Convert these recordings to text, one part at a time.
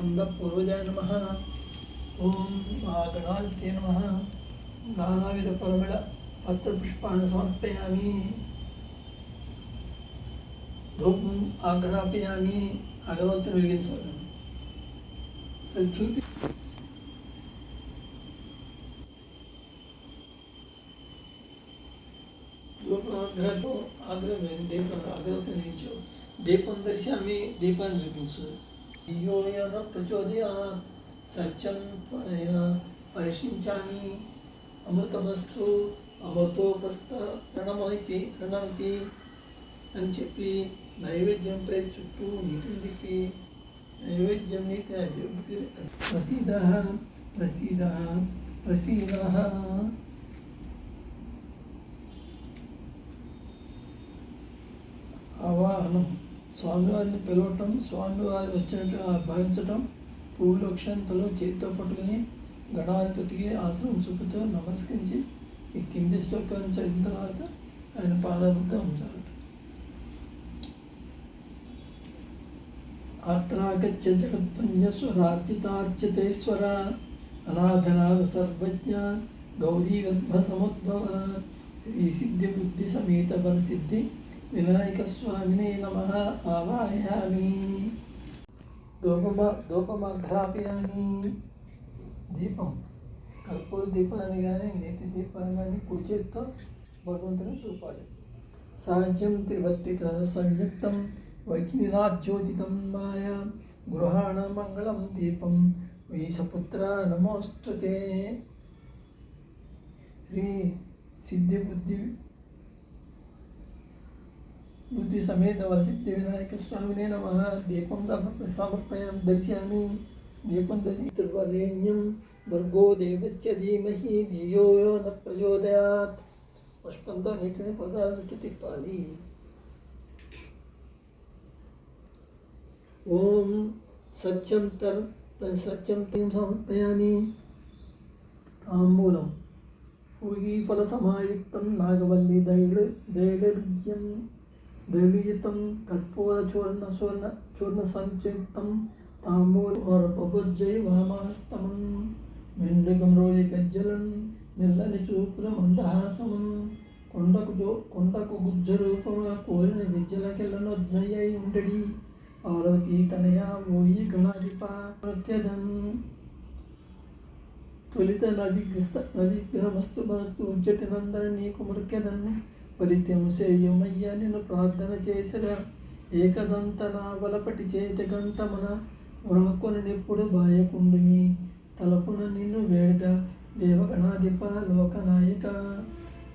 స్కందపూర్వజాయ నమ ఓం మా గణాధిపతే నమ నానావిధ పరిమళ పత్రపుష్పాన్ని సమర్పయామి ధూపం ఆగ్రాపయామి అగరవత్తిని వెలిగించవాలి సరే చూపి ధూపం ఆగ్రహం ఆగ్రహం దీపం అగరవత్తిని వెలిగించావు దీపం దర్శామి దీపాన్ని చూపించు యోయన ప్రచోదయ సత్యం త్వరయ పరిశించామి అమృతమస్తు అమృతోపస్థ రణమైతి రణమితి అని చెప్పి నైవేద్యంపై చుట్టూ నీటిని తిప్పి నైవేద్యం నీటి ఆ దేవుడికి ప్రసీద ప్రసీద ప్రసీద ఆవాహనం స్వామివారిని పిలవటం స్వామివారు వచ్చినట్లుగా భావించటం పువ్వులు అక్షంతలో చేతితో పట్టుకుని గణాధిపతికి ఆశ్రమం చూపుతూ నమస్కరించి ఈ కింది శ్లోకాన్ని చదివిన తర్వాత ఆయన పాదాలతో ఉంచాలట ఆత్రాగచ్చ జగద్భంజస్వరార్చితార్చితేశ్వర అనాథనాథ సర్వజ్ఞ గౌరీ గర్భ సముద్భవ శ్రీ సిద్ధి బుద్ధి సమేత బలసిద్ధి సిద్ధి స్వామినే నమ ఆవాహయామి దూపమా దూపమాఘ్రాపయామి దీపం కర్పూర దీపాన్ని కానీ నేతి దీపాన్ని కానీ కుడి చేతితో భగవంతుని చూపాలి సాధ్యం త్రివర్తిత సంయుక్తం వైఖినిరాజ్యోతితం మాయా గృహాణ మంగళం దీపం వైశపుత్ర నమోస్తుతే శ్రీ సిద్ధి बुद्धि समेत वरसिद्धि विनायक स्वामिने नमः। दीपं समर्पयामि दर्शयामि। दीपं दर्शितुर्वरेण्यं भर्गो देवस्य धीमहि। धियो यो न प्रचोदयात्। पुष्पन्तो निटिनि पदालुटिपादि ॐ सत्यं तर् तत्सत्यं तीं समर्पयामि। ताम्बूलं पूगीफलसमायुक्तं नागवल्ली दैड दैडर्ज्यं పూగీఫల కర్పూర చూర్ణ చూర్ణ చూర్ణ సంయుక్తం తాంబూల పబుజ్జై వామాస్తమం మెండుకం రోజు గజ్జలం నిల్లని చూపుల మందహాసమం కొండకు జో కొండకు గుజ్జ రూపముగా కోరిన విద్యలకెళ్ళను జయ్యై ఉండడి పార్వతీ తనయా ఓయి గణాధిప తొలిత నవిగ్రస్త నవిగ్రహమస్తు మనస్తు ఉజ్జటి నందన నీకు మృక్యదన్ ఫలితం సేయమయ్య నిన్ను ప్రార్థన చేసరా ఏకదంతన నా వలపటి చేతి గంట మన వ్రాకొని నిప్పుడు బాయకుండుమి. తలపున నిన్ను వేడ దేవగణాధిప లోకనాయక.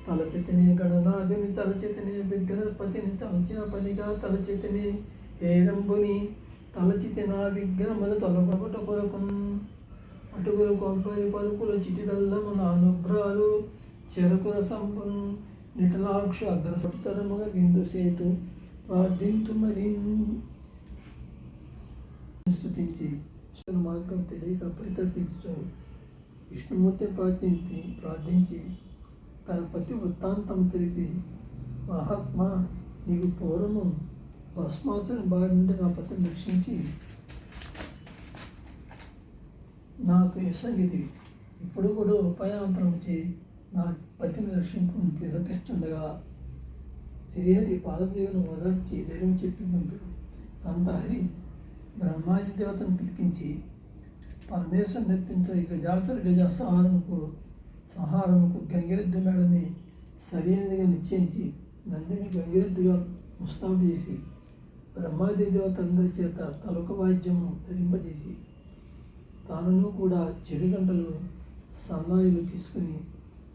తలచితిని గణనాథుని తలచితిని విగ్రహపతిని తలచిన పనిగా తలచితిని ఏరంబుని. తలచితి నా విగ్రహములు తొలగొట కొరకు. అటుకులు కొబ్బరి పరుపులు చిటి బెల్లము నానుభ్రాలు చెరకు రసంపును నిటలాక్ష అగ్రసప్తరముగా బిందు సేతు ప్రార్థింతు మరి స్థుతించి మార్గం తెలియక పరితపించు విష్ణుమూర్తి ప్రార్థించి ప్రార్థించి తన ప్రతి వృత్తాంతం తెలిపి మహాత్మా నీకు పూర్వము భస్మాసన బారి నుండి నా పతిని రక్షించి నాకు ఇసంగిది ఇప్పుడు కూడా ఉపాయాంతరం చేయి నా పతిని రక్షింపు విలపిస్తుండగా శ్రీహరి పాలదేవుని ఓదార్చి ధైర్యం చెప్పి పంపాడు అంత హరి బ్రహ్మాది దేవతను పిలిపించి పరమేశ్వరుని నెప్పించిన గజాసుర గజ సంహారముకు సంహారముకు గంగిరెద్దు మేడని సరైనదిగా నిశ్చయించి నందిని గంగిరెద్దుగా ముస్తాబు చేసి బ్రహ్మాది దేవతలందరి చేత తలక వాద్యము ధరింపజేసి తానును కూడా చెరుగంటలు సన్నాయిలు తీసుకుని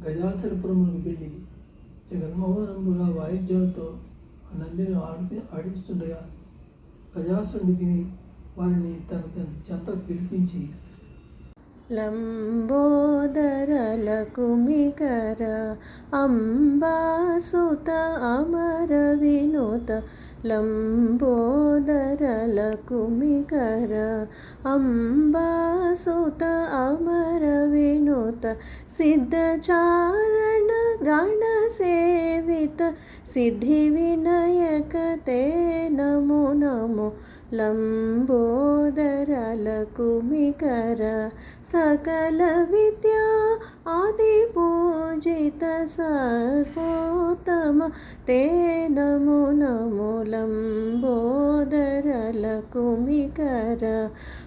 గజాసురపురములకు వెళ్ళి జగన్మోహనంబుగా వాయిద్యాలతో నందిని ఆడి ఆడిస్తుండగా గజాసుని విని వారిని తన తన చెంత పిలిపించి లంబోదరలకుమికర అంబాసుత అమర వినోత లంబోదరలకుమికర అంబాసుత అమర వినుత సిద్ధచారణ గణ సేవిత సిద్ధి వినాయక తే నమో నమో లంబోదరలకుమికర సకల విద్యా ఆది పూజిత సర్వో తే నమో నమో లంబోదరలకుమికర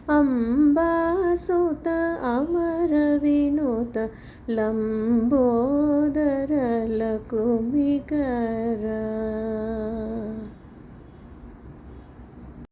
అంబాసుత అమర వినుత లంబోదరలకుమికర